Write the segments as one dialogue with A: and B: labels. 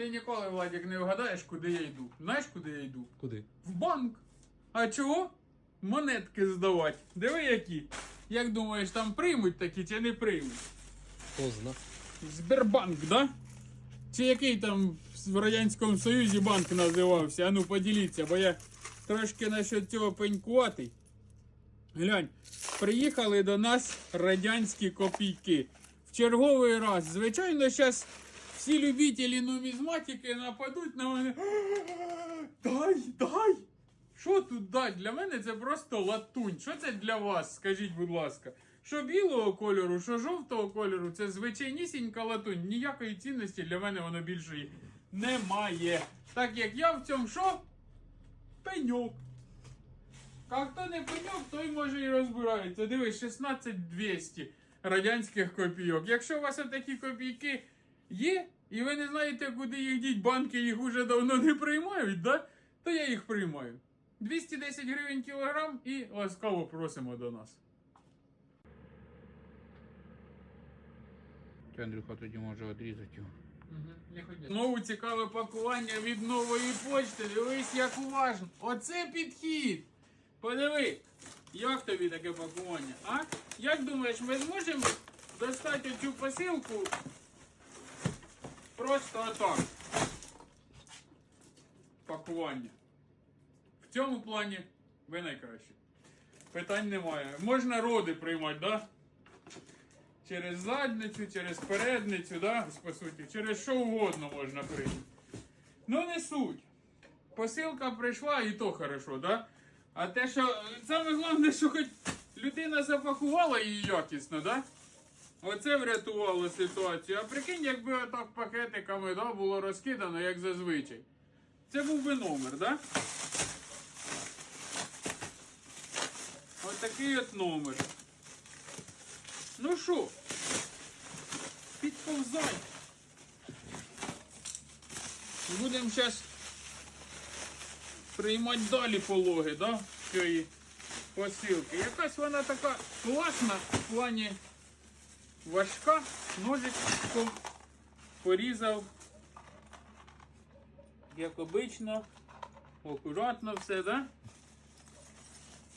A: Ти ніколи, Владик, не вгадаєш, куди я йду. Знаєш, куди я йду?
B: Куди?
A: В банк. А чого? Монетки здавати. Диви які. Як думаєш, там приймуть такі чи не приймуть?
B: Хто зна.
A: Сбербанк, да? Чи який там в Радянському Союзі банк називався? А ну поділіться, бо я трошки насчет цього пенькуватий. Глянь, приїхали до нас радянські копійки. В черговий раз. Звичайно, зараз всі любителі нумізматики нападуть на мене. Дай, дай! Що тут дать? Для мене це просто латунь. Що це для вас? Скажіть, будь ласка. Що білого кольору, що жовтого кольору, це звичайнісінька латунь. Ніякої цінності для мене воно більшої немає. Так як я в цьому що? Пеньок. А хто не пеньок, той може і розбирається. Дивись, 16200 радянських копійок. Якщо у вас такі копійки є, і ви не знаєте, куди їх діть, банки їх уже давно не приймають, да? то я їх приймаю. 210 гривень кілограм і ласкаво просимо до нас.
B: Андрюха тоді може відрізати його.
A: Знову цікаве пакування від нової почти. Дивись, як уважно. Оце підхід. Подиви, як тобі таке пакування? А? Як думаєш, ми зможемо достати цю посилку просто отак? Пакування. В цьому плані ви найкращі. Питань немає. Можна роди приймати, да? Через задницю, через передницю, да? по суті, через що угодно можна прийняти. Ну не суть. Посилка прийшла і то хорошо, да? А те, що саме головне, що хоч людина запакувала її якісно, да? Оце врятувало ситуацію. А прикинь, якби отак пакетиками да, було розкидано, як зазвичай. Це був би номер, да? Отакий от номер. Ну що, підповзай. Будемо зараз приймати далі пологи, да? Цієї посилки. Якась вона така класна в плані важка. Ножичком порізав. Як обично. Акуратно все, да?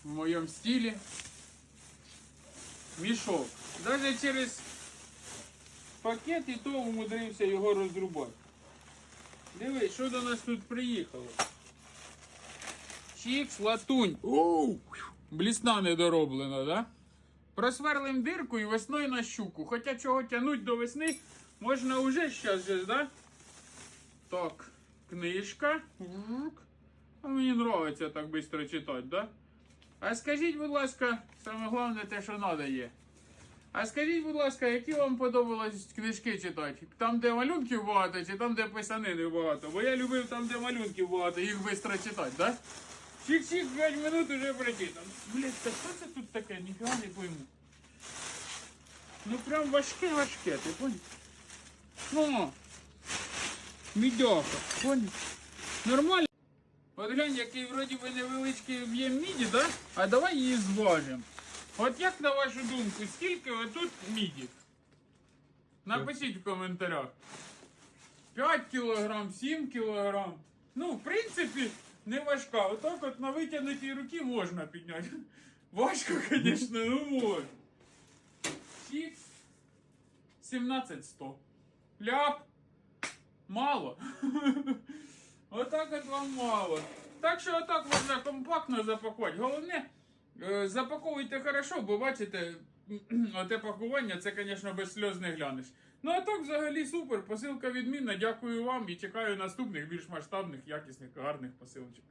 A: В моєму стилі мішок. Навіть через пакет і то умудрився його розрубати. Дивись, що до нас тут приїхало. Чікс, латунь. Оу! Блісна недороблена, да? Просверлим дирку і весною на щуку. Хоча чого тягнуть до весни, можна уже зараз же, да? Так, книжка. А мені подобається так швидко читати, да? А скажіть, будь ласка, саме головне те, що треба є. А скажіть, будь ласка, які вам подобалось книжки читати? Там, де малюнків багато, чи там, де писанини багато? Бо я любив там, де малюнків багато, їх швидко читати, так? Да? Чик-чик, 5 минут уже прочитан. Блять, та що це тут таке? Ніфіга не пойму. Ну прям важке важке, ти понял? Ну, мідяха, понял? Нормально? От глянь, який вроді би невеличкий об'єм міді, да? А давай її зважимо. От як на вашу думку, скільки тут міді? Напишіть в коментарях. 5 кілограм, 7 кілограм. Ну, в принципі, не важка. Отак от на витягнутій руки можна підняти. Важко, звісно, ну можна. Сік 17100. Ляп. Мало. Отак от вам мало. Так що отак можна компактно запакувати. Головне, е, запаковуйте хорошо, бо бачите, оте пакування, це, звісно, без сльоз не глянеш. Ну а так взагалі супер. Посилка відмінна. Дякую вам і чекаю наступних більш масштабних, якісних, гарних посилочок.